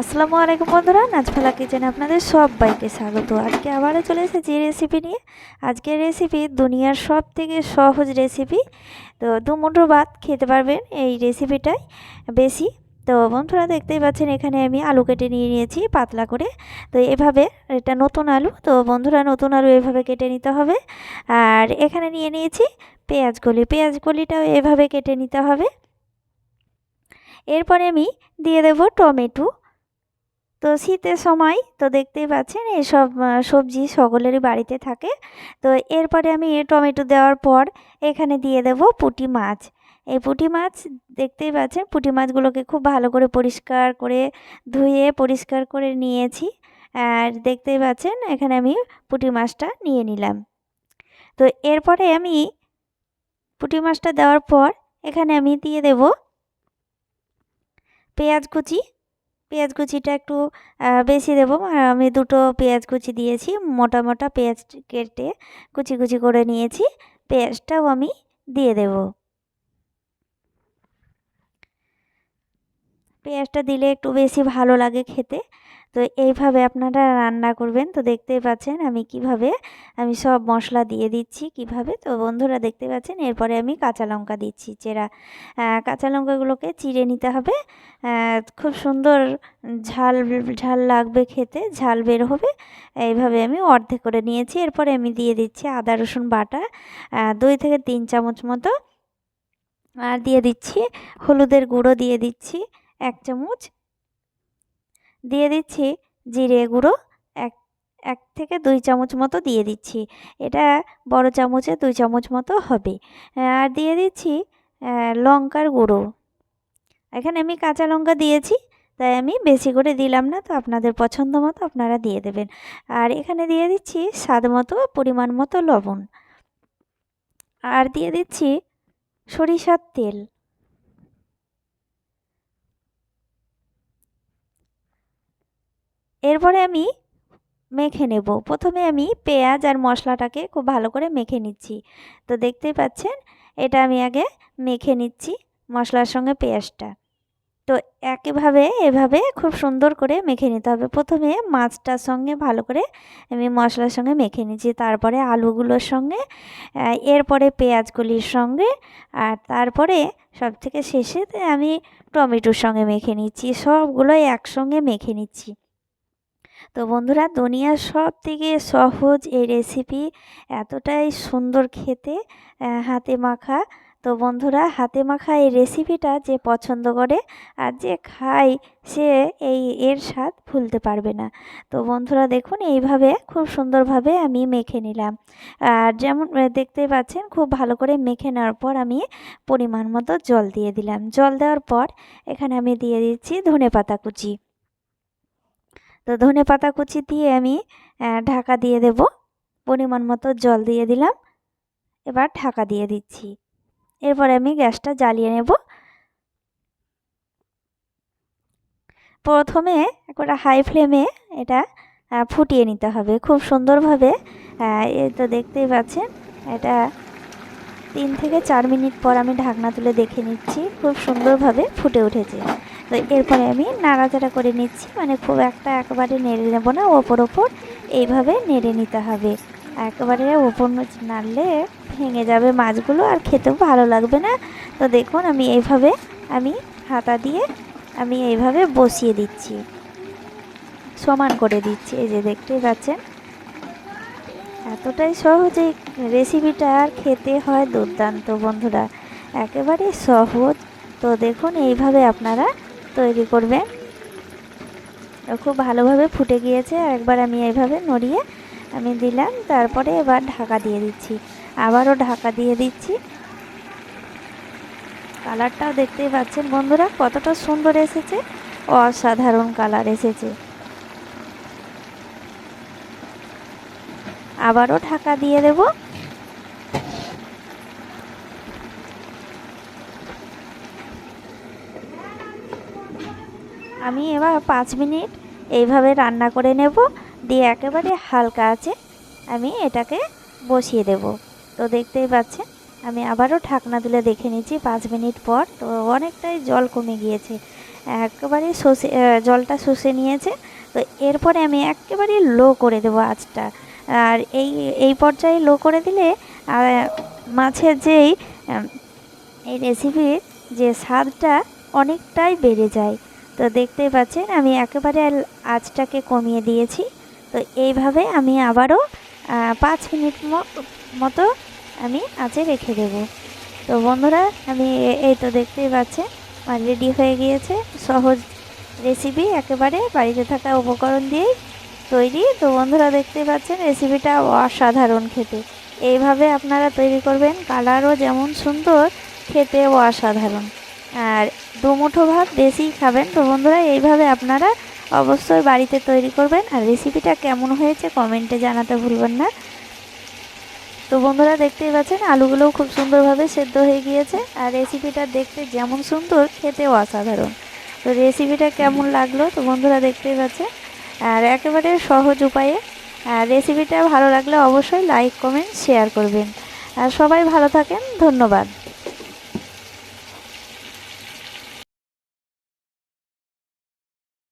আসসালামু আলাইকুম বন্ধুরা নাচফালা কিচেনে আপনাদের সবাইকে স্বাগত। আজকে আবারও চলে এসেছি রেসিপি নিয়ে। আজকের রেসিপি দুনিয়ার সব থেকে সহজ রেসিপি তো দু মুঠো ভাত খেতে পারবেন এই রেসিপিটাই বেশি। তো বন্ধুরা দেখতেই পাচ্ছেন, এখানে আমি আলু কেটে নিয়ে নিয়েছি পাতলা করে। তো এভাবে এটা নতুন আলু, তো বন্ধুরা নতুন আলু এভাবে কেটে নিতে হবে। আর এখানে নিয়ে নিয়েছি পেঁয়াজ কলি। পেঁয়াজ কলিটাও এভাবে কেটে নিতে হবে। এরপরে আমি দিয়ে দেব টমেটো। তো শীতের সময় তো দেখতেই পাচ্ছেন এসব সবজি সকলেরই বাড়িতে থাকে। তো এরপরে আমি টমেটো দেওয়ার পর এখানে দিয়ে দেব পুঁটি মাছ। এই পুঁটি মাছ দেখতেই পাচ্ছেন পুঁটি মাছগুলোকে খুব ভালো করে পরিষ্কার করে ধুয়ে পরিষ্কার করে নিয়েছি। আর দেখতেই পাচ্ছেন এখানে আমি পুঁটি মাছটা নিয়ে নিলাম। তো এরপরে আমি পুঁটি মাছটা দেওয়ার পর এখানে আমি দিয়ে দেব পেঁয়াজ কুচি। পেঁয়াজ কুচিটা একটু বেশি দেবো। আমি দুটো পেঁয়াজ কুচি দিয়েছি, মোটা মোটা পেঁয়াজ কেটে কুচি কুচি করে নিয়েছি। পেঁয়াজটাও আমি দিয়ে দেব। পেঁয়াজটা দিলে একটু বেশি ভালো লাগে খেতে। তো এইভাবে আপনারা রান্না করবেন। তো দেখতেই পাচ্ছেন আমি কীভাবে আমি সব মশলা দিয়ে দিচ্ছি কীভাবে। তো বন্ধুরা দেখতে পাচ্ছেন এরপরে আমি কাঁচা লঙ্কা দিচ্ছি চেরা। কাঁচা লঙ্কাগুলোকে চিড়ে নিতে হবে। খুব সুন্দর ঝাল ঝাল লাগবে খেতে, ঝাল বের হবে। এইভাবে আমি অর্ধেক করে নিয়েছি। এরপরে আমি দিয়ে দিচ্ছি আদা, রসুন বাটা দুই থেকে তিন চামচ মতো। আর দিয়ে দিচ্ছি হলুদের গুঁড়ো দিয়ে দিচ্ছি এক চামচ। দিয়ে দিচ্ছি জিরে গুঁড়ো, এক এক থেকে দুই চামচ মতো দিয়ে দিচ্ছি। এটা বড় চামচে দুই চামচ মতো হবে। আর দিয়ে দিচ্ছি লঙ্কার গুঁড়ো। এখানে আমি কাঁচা লঙ্কা দিয়েছি, তাই আমি বেশি করে দিলাম না, তো আপনাদের পছন্দ মতো আপনারা দিয়ে দেবেন। আর এখানে দিয়ে দিচ্ছি স্বাদ মতো, পরিমাণ মতো লবণ। আর দিয়ে দিচ্ছি সরিষার তেল। এরপরে আমি মেখে নেব। প্রথমে আমি পেঁয়াজ আর মশলাটাকে খুব ভালো করে মেখে নিচ্ছি। তো দেখতেই পাচ্ছেন, এটা আমি আগে মেখে নিচ্ছি মশলার সঙ্গে পেঁয়াজটা। তো একইভাবে এভাবে খুব সুন্দর করে মেখে নিতে হবে। প্রথমে মাছটার সঙ্গে ভালো করে আমি মশলার সঙ্গে মেখে নিচ্ছি। তারপরে আলুগুলোর সঙ্গে এরপরে পেঁয়াজগুলির সঙ্গে, আর তারপরে সব থেকে শেষেতে আমি টমেটোর সঙ্গে মেখে নিচ্ছি। সবগুলোই একসঙ্গে মেখে নিচ্ছি। তো বন্ধুরা দুনিয়ার সব থেকে সহজ এই রেসিপি এতটাই সুন্দর খেতে হাতে মাখা। তো বন্ধুরা হাতে মাখা এই রেসিপিটা যে পছন্দ করে আর যে খায় সে এই এর স্বাদ ভুলতে পারবে না। তো বন্ধুরা দেখুন এইভাবে খুব সুন্দরভাবে আমি মেখে নিলাম। আর যেমন দেখতেই পাচ্ছেন খুব ভালো করে মেখে নেওয়ার পর আমি পরিমাণ মতো জল দিয়ে দিলাম। জল দেওয়ার পর এখানে আমি দিয়ে দিচ্ছি ধনে পাতা কুচি। তো ধনে পাতা কুচি দিয়ে আমি ঢাকা দিয়ে দেব। পরিমাণ মতো জল দিয়ে দিলাম। এবার ঢাকা দিয়ে দিচ্ছি। এরপরে আমি গ্যাসটা জ্বালিয়ে নেব। প্রথমে একটা হাই ফ্লেমে এটা ফুটিয়ে নিতে হবে। খুব সুন্দরভাবে এই তো দেখতেই পাচ্ছেন, এটা তিন থেকে চার মিনিট পর আমি ঢাকনা তুলে দেখে নিচ্ছি। খুব সুন্দরভাবে ফুটে উঠেছে। তো এরপরে আমি নাড়াচাড়া করে নিচ্ছি। মানে খুব একটা একেবারে নেড়ে নেব না, ওপর ওপর। এইভাবে নেড়ে নিতে হবে। একেবারে ওপর নাড়লে ভেঙে যাবে মাছগুলো আর খেতেও ভালো লাগবে না। তো দেখুন, আমি এইভাবে আমি হাতা দিয়ে আমি এইভাবে বসিয়ে দিচ্ছি। সমান করে দিচ্ছি। এই যে দেখতেই পাচ্ছেন। এতটাই সহজে রেসিপিটা আর খেতে হয় দুর্দান্ত, বন্ধুরা। একেবারে সহজ। তো দেখুন, এইভাবে আপনারা তৈরি করবেন খুব ভালোভাবে ফুটে গিয়েছে। আর একবার আমি এইভাবে নড়িয়ে আমি দিলাম। তারপরে এবার ঢাকা দিয়ে দিচ্ছি। আবারও ঢাকা দিয়ে দিচ্ছি। কালারটাও দেখতেই পাচ্ছেন বন্ধুরা, কতটা সুন্দর এসেছে। অসাধারণ কালার এসেছে। আবারও ঢাকা দিয়ে দেব। আমি এবার পাঁচ মিনিট এইভাবে রান্না করে নেব। দিয়ে একেবারে হালকা আছে। আমি এটাকে বসিয়ে দেব। তো দেখতেই পাচ্ছেন, আমি আবারও ঢাকনা তুলে দেখে নিচ্ছি পাঁচ মিনিট পর। তো অনেকটাই জল কমে গিয়েছে। একেবারে শুষে জলটা শুষে নিয়েছে। তো এরপরে আমি একেবারে লো করে দেবো আঁচটা। আর এই এই পর্যায়ে লো করে দিলে মাছের যেই এই রেসিপির যে স্বাদটা অনেকটাই বেড়ে যায়। তো দেখতেই পাচ্ছেন, আমি একেবারে আঁচটাকে কমিয়ে দিয়েছি। তো এইভাবে আমি আবারও পাঁচ মিনিট মতো আমি আঁচে রেখে দেব। তো বন্ধুরা, আমি এই তো দেখতেই পাচ্ছেন, আমার রেডি হয়ে গিয়েছে। সহজ রেসিপি, একেবারে বাড়িতে থাকা উপকরণ দিয়েই তৈরি। তো বন্ধুরা দেখতে পাচ্ছেন, রেসিপিটা অসাধারণ খেতে। এইভাবে আপনারা তৈরি করবেন, কালারও যেমন সুন্দর, খেতেও অসাধারণ। আর দুমুঠো ভাত বেশি খাবেন। তো বন্ধুরা, এইভাবে আপনারা অবশ্যই বাড়িতে তৈরি করবেন। আর রেসিপিটা কেমন হয়েছে কমেন্টে জানাতে ভুলবেন না। তো বন্ধুরা, দেখতেই পাচ্ছেন, আলুগুলোও খুব সুন্দরভাবে সেদ্ধ হয়ে গিয়েছে। আর রেসিপিটা দেখতে যেমন সুন্দর, খেতেও অসাধারণ। তো রেসিপিটা কেমন লাগল? তো বন্ধুরা, দেখতেই পাচ্ছেন। আর একেবারে সহজ উপায়ে। আর রেসিপিটা ভালো লাগলে অবশ্যই লাইক কমেন্ট শেয়ার করবেন। আর সবাই ভালো থাকেন। ধন্যবাদ।